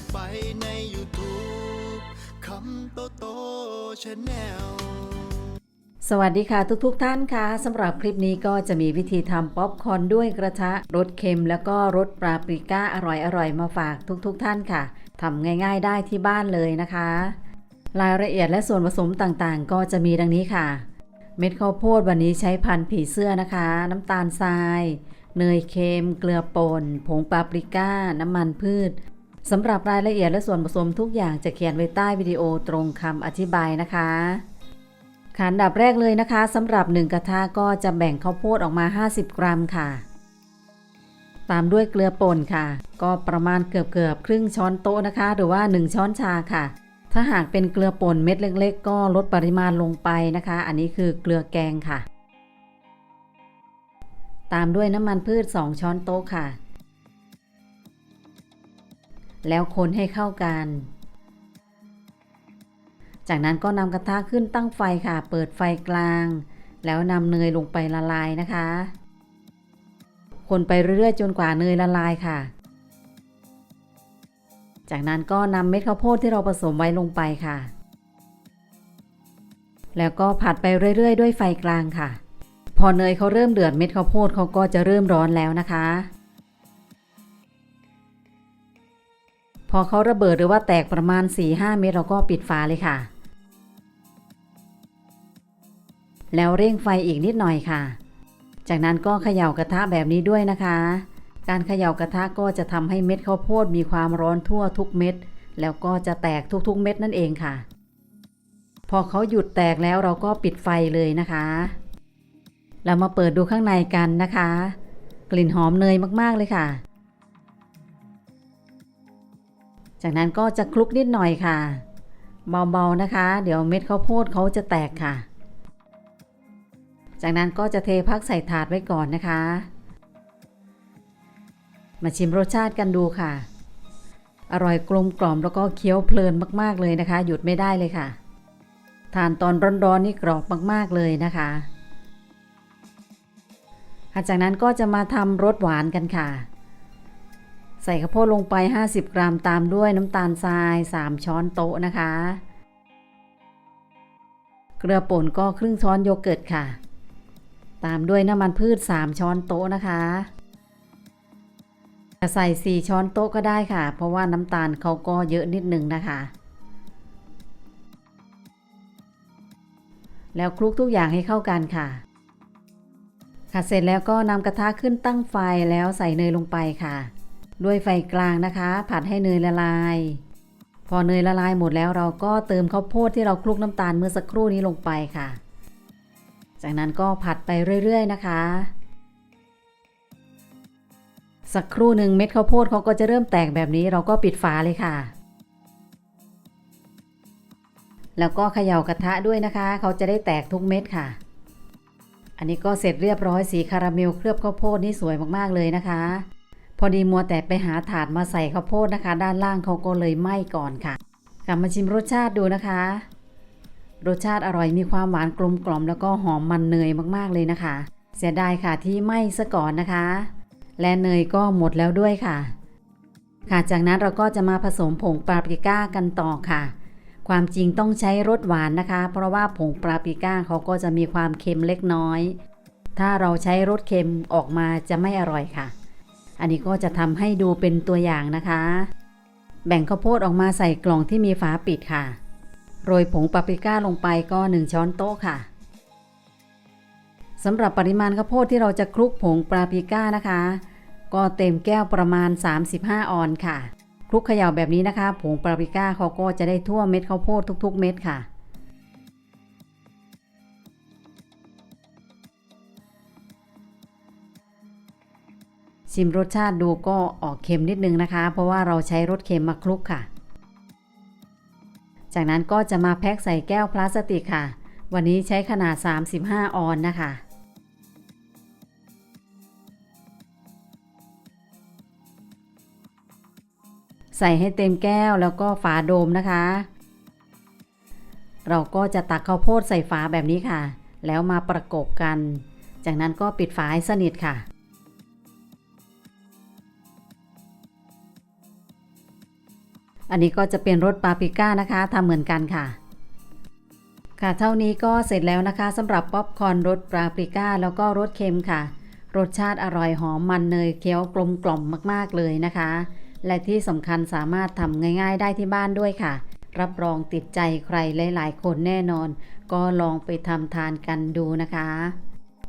าไปใน YouTube คำโตโตชาแนลสวัสดีค่ะทุกๆทท่านค่ะสำหรับคลิปนี้ก็จะมีวิธีทำป๊อปคอร์นด้วยกระทะรสเค็มแล้วก็รสปาปริก้าอร่อยๆ มาฝากทุกๆทท่านค่ะทำง่ายๆได้ที่บ้านเลยนะคะ รายละเอียดและส่วนผสมต่างๆ ก็จะมีดังนี้ค่ะ เม็ดข้าวโพดวันนี้ใช้พันผีเสื้อนะคะ น้ำตาลทราย เนยเค็ม เกลือป่น ผงปาปริก้า น้ำมันพืช สำหรับรายละเอียดและส่วนผสมทุกอย่างจะเขียนไว้ใต้วิดีโอตรงคำอธิบายนะคะขันดับแรกเลยนะคะสำหรับ 1 กระทะก็จะแบ่งข้าวโพดออกมา 50 กรัมค่ะ ตามด้วยเกลือป่นค่ะ ก็ประมาณเกือบเกือบครึ่งช้อนโต๊ะนะคะ หรือว่า 1 ช้อนชาค่ะ ถ้าหากเป็นเกลือป่นเม็ดเล็ก ๆ ก็ลดปริมาณลงไปนะคะ อันนี้คือเกลือแกงค่ะ ตามด้วยน้ำมันพืช 2 ช้อนโต๊ะค่ะ แล้วคนให้เข้ากัน จากนั้นก็นำกระทะขึ้นตั้งไฟค่ะ เปิดไฟกลาง แล้วนำเนยลงไปละลายนะคะ คนไปเรื่อยๆจนกว่าเนยละลายค่ะ จากนั้นก็นำเม็ดข้าวโพดที่เราผสมไว้ลงไปค่ะ แล้วก็ผัดไปเรื่อยๆ ด้วยไฟกลางค่ะ พอเนยเขาเริ่มเดือดเม็ดข้าวโพดเขาก็จะเริ่มร้อนแล้วนะคะ พอเขาระเบิดหรือว่าแตกประมาณ 4-5 เม็ดเราก็ปิดฝาเลยค่ะ แล้วเร่งไฟอีกนิดหน่อยค่ะ จากนั้นก็เขย่ากระทะแบบนี้ด้วยนะคะ การเขย่ากระทะก็จะทำให้เม็ดข้าวโพดมีความร้อนทั่วทุกเม็ด แล้วก็จะแตกทุกๆเม็ดนั่นเองค่ะ พอเขาหยุดแตกแล้วเราก็ปิดไฟเลยนะคะ เรามาเปิดดูข้างในกันนะคะ กลิ่นหอมเนยมากๆเลยค่ะ จากนั้นก็จะคลุกนิดหน่อยค่ะ เบาๆนะคะ เดี๋ยวเม็ดข้าวโพดเขาจะแตกค่ะ จากนั้นก็จะเทพักใส่ถาดไว้ก่อนนะคะ มาชิมรสชาติกันดูค่ะ อร่อยกลมกล่อมแล้วก็เคี้ยวเพลินมากๆเลยนะคะ หยุดไม่ได้เลยค่ะ ทานตอนร้อนๆนี่กรอบมากๆเลยนะคะหลังจากนั้นก็จะมาทำรสหวานกันค่ะ ใส่ข้าวโพดลงไป 50 กรัมตามด้วยน้ำตาลทราย 3 ช้อนโต๊ะนะคะ เกลือป่นก็ครึ่งช้อนโยเกิร์ตค่ะ ตามด้วยน้ำมันพืช 3 ช้อนโต๊ะนะคะจะใส่ 4 ช้อนโต๊ะก็ได้ค่ะ เพราะว่าน้ำตาลเขาก็เยอะนิดนึงนะคะ แล้วคลุกทุกอย่างให้เข้ากันค่ะ ค่ะเสร็จแล้วก็นำกระทะขึ้นตั้งไฟแล้วใส่เนยลงไปค่ะ ด้วยไฟกลางนะคะ ผัดให้เนยละลาย พอเนยละลายหมดแล้วเราก็เติมข้าวโพดที่เราคลุกน้ำตาลเมื่อสักครู่นี้ลงไปค่ะ จากนั้นก็ผัดไปเรื่อยๆนะคะ สักครู่หนึ่งเม็ดข้าวโพดเขาก็จะเริ่มแตกแบบนี้เราก็ปิดฝาเลยค่ะ แล้วก็เขย่ากระทะด้วยนะคะ เขาจะได้แตกทุกเม็ดค่ะ อันนี้ก็เสร็จเรียบร้อยสีคาราเมลเคลือบข้าวโพดนี่สวยมากๆเลยนะคะ พอดีมัวแต่ไปหาถาดมาใส่ข้าวโพดนะคะ ด้านล่างเขาก็เลยไหม้ก่อนค่ะกลับมาชิมรสชาติดูนะคะ รสชาติอร่อยมีความหวานกลมกล่อมแล้วก็หอมมันเนยมากๆเลยนะคะ เสียดายค่ะที่ไหม้ซะก่อนนะคะ และเนยก็หมดแล้วด้วยค่ะ ค่ะจากนั้นเราก็จะมาผสมผงปาปริก้ากันต่อค่ะ ความจริงต้องใช้รสหวานนะคะ เพราะว่าผงปาปริก้าเขาก็จะมีความเค็มเล็กน้อย ถ้าเราใช้รสเค็มออกมาจะไม่อร่อยค่ะ อันนี้ก็จะทำให้ดูเป็นตัวอย่างนะคะ แบ่งข้าวโพดออกมาใส่กล่องที่มีฝาปิดค่ะ โรยผงปาปริก้าลงไปก็ 1 ช้อนโต๊ะค่ะสำหรับปริมาณข้าวโพดที่เราจะคลุกผงปาปริก้านะคะ ก็เต็มแก้วประมาณ 35 ออนค่ะ คลุกเขย่าแบบนี้นะคะ ผงปาปริก้าเขาก็จะได้ทั่วเม็ดข้าวโพดทุก ๆ เม็ดค่ะ ชิมรสชาติดูก็ออกเค็มนิดนึงนะคะ เพราะว่าเราใช้รสเค็มมาคลุกค่ะ จากนั้นก็จะมาแพ็คใส่แก้วพลาสติกค่ะ วันนี้ใช้ขนาด 35 ออนนะคะ ใส่ให้เต็มแก้วแล้วก็ฝาโดมนะคะ เราก็จะตักข้าวโพดใส่ฝาแบบนี้ค่ะ แล้วมาประกบกัน จากนั้นก็ปิดฝาให้สนิทค่ะ อันนี้ก็จะเป็นรสปาปริก้านะคะทำเหมือนกันค่ะ ค่ะเท่านี้ก็เสร็จแล้วนะคะสำหรับป๊อปคอร์นรสปาปริก้าแล้วก็รสเค็มค่ะรสชาติอร่อยหอมมันเนยเคี้ยวกลมกล่อมมากๆเลยนะคะ และที่สำคัญสามารถทำง่าย ๆ ได้ที่บ้านด้วยค่ะ รับรองติดใจใครหลายๆ คนแน่นอน ก็ลองไปทำทานกันดูนะคะ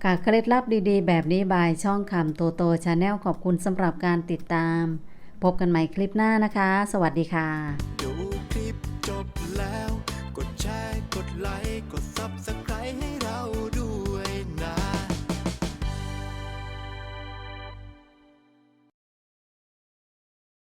ค่ะเคล็ดลับดีๆ แบบนี้บายช่องคำโตโตชาแนลขอบคุณสำหรับการติดตาม พบกันใหม่คลิปหน้านะคะ สวัสดีค่ะ ดูคลิปจบแล้ว กดแชร์ กดไลค์ กด Subscribe